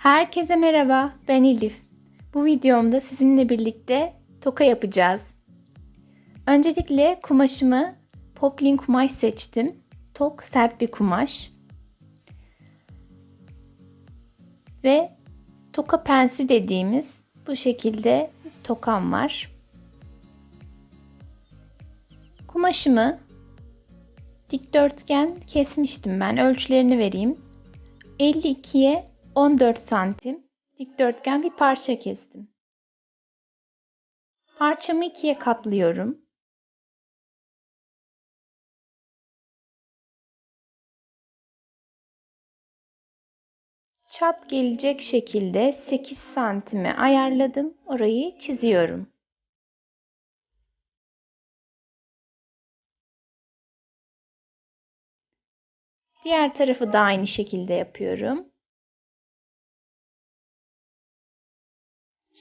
Herkese merhaba, ben Elif. Bu videomda sizinle birlikte toka yapacağız. Öncelikle kumaşımı poplin kumaş seçtim. Tok sert bir kumaş. Ve toka pensi dediğimiz bu şekilde tokam var. Kumaşımı dikdörtgen kesmiştim ben. Ölçülerini vereyim. 52'ye 14 santim dikdörtgen bir parça kestim. Parçamı ikiye katlıyorum. Çap gelecek şekilde 8 santime ayarladım. Orayı çiziyorum. Diğer tarafı da aynı şekilde yapıyorum.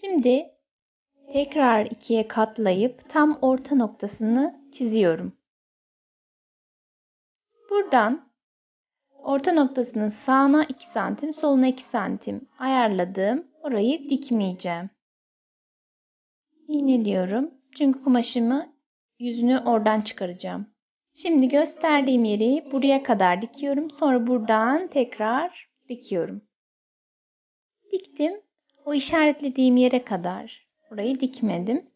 Şimdi tekrar ikiye katlayıp tam orta noktasını çiziyorum. Buradan orta noktasının sağına 2 santim, soluna 2 santim ayarladığım orayı dikmeyeceğim. İğneliyorum. Çünkü kumaşımı yüzünü oradan çıkaracağım. Şimdi gösterdiğim yeri buraya kadar dikiyorum. Sonra buradan tekrar dikiyorum. Diktim. O işaretlediğim yere kadar burayı dikmedim.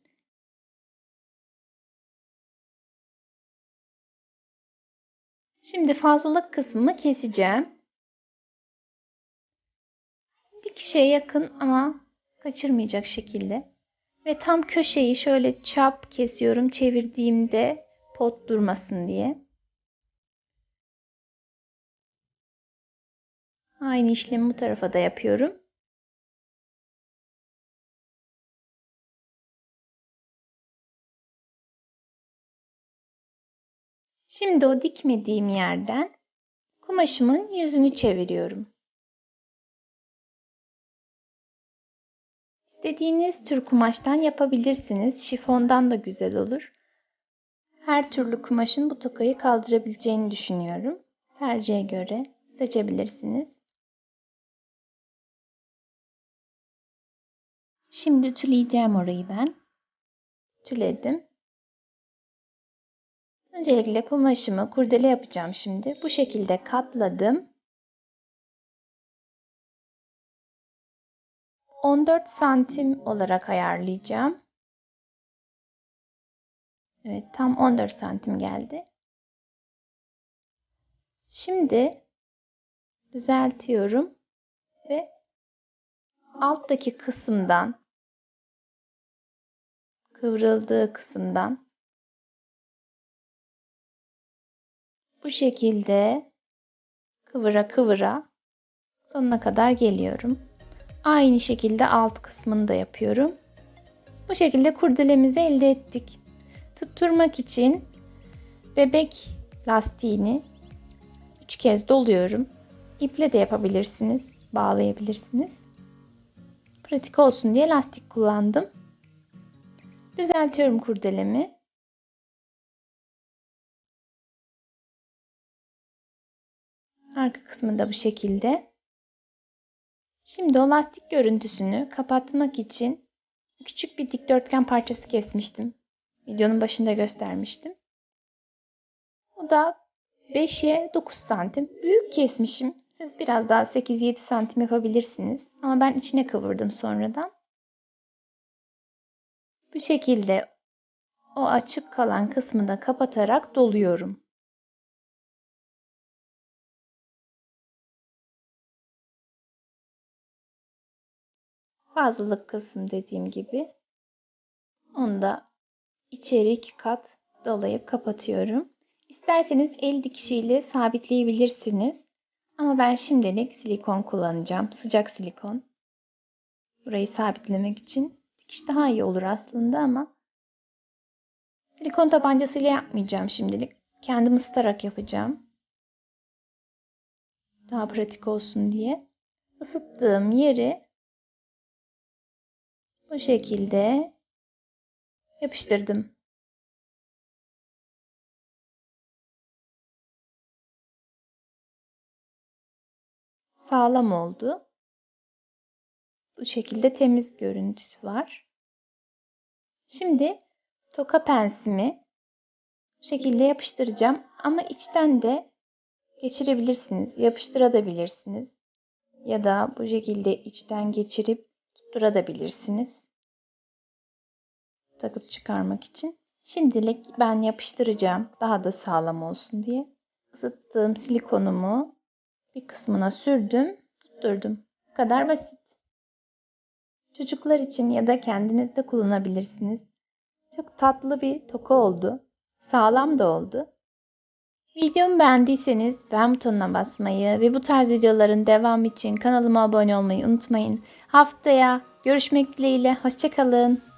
Şimdi fazlalık kısmını keseceğim. Dikişe yakın ama kaçırmayacak şekilde. Ve tam köşeyi şöyle çap kesiyorum çevirdiğimde pot durmasın diye. Aynı işlemi bu tarafa da yapıyorum. Şimdi o dikmediğim yerden kumaşımın yüzünü çeviriyorum. İstediğiniz tür kumaştan yapabilirsiniz. Şifondan da güzel olur. Her türlü kumaşın bu tokayı kaldırabileceğini düşünüyorum. Tercihe göre seçebilirsiniz. Şimdi ütüleyeceğim orayı ben. Ütüledim. Öncelikle kumaşımı kurdele yapacağım şimdi. Bu şekilde katladım. 14 santim olarak ayarlayacağım. Evet tam 14 santim geldi. Şimdi düzeltiyorum ve alttaki kısımdan kıvrıldığı kısımdan bu şekilde kıvıra kıvıra sonuna kadar geliyorum. Aynı şekilde alt kısmını da yapıyorum. Bu şekilde kurdelemizi elde ettik. Tutturmak için bebek lastiğini 3 kez doluyorum. İple de yapabilirsiniz, bağlayabilirsiniz. Pratik olsun diye lastik kullandım. Düzeltiyorum kurdelemi. Arka kısmı da bu şekilde. Şimdi o lastik görüntüsünü kapatmak için küçük bir dikdörtgen parçası kesmiştim. Videonun başında göstermiştim. Bu da 5'e 9 santim. Büyük kesmişim. Siz biraz daha 8-7 santim yapabilirsiniz. Ama ben içine kıvırdım sonradan. Bu şekilde o açık kalan kısmını da kapatarak doluyorum. Fazlalık kısım dediğim gibi. Onu da içeri iki kat dolayıp kapatıyorum. İsterseniz el dikişiyle sabitleyebilirsiniz. Ama ben şimdilik silikon kullanacağım. Sıcak silikon. Burayı sabitlemek için. Dikiş daha iyi olur aslında ama silikon tabancasıyla yapmayacağım şimdilik. Kendim ısıtarak yapacağım. Daha pratik olsun diye. Isıttığım yeri bu şekilde yapıştırdım. Sağlam oldu. Bu şekilde temiz görüntüsü var. Şimdi toka pensimi bu şekilde yapıştıracağım ama içten de geçirebilirsiniz, yapıştırabilirsiniz ya da bu şekilde içten geçirip tutturabilirsiniz. Takıp çıkarmak için. Şimdilik ben yapıştıracağım daha da sağlam olsun diye. Isıttığım silikonumu bir kısmına sürdüm, tutturdum. Bu kadar basit. Çocuklar için ya da kendiniz de kullanabilirsiniz. Çok tatlı bir toka oldu. Sağlam da oldu. Videomu beğendiyseniz beğen butonuna basmayı ve bu tarz videoların devamı için kanalıma abone olmayı unutmayın. Haftaya görüşmek dileğiyle. Hoşçakalın.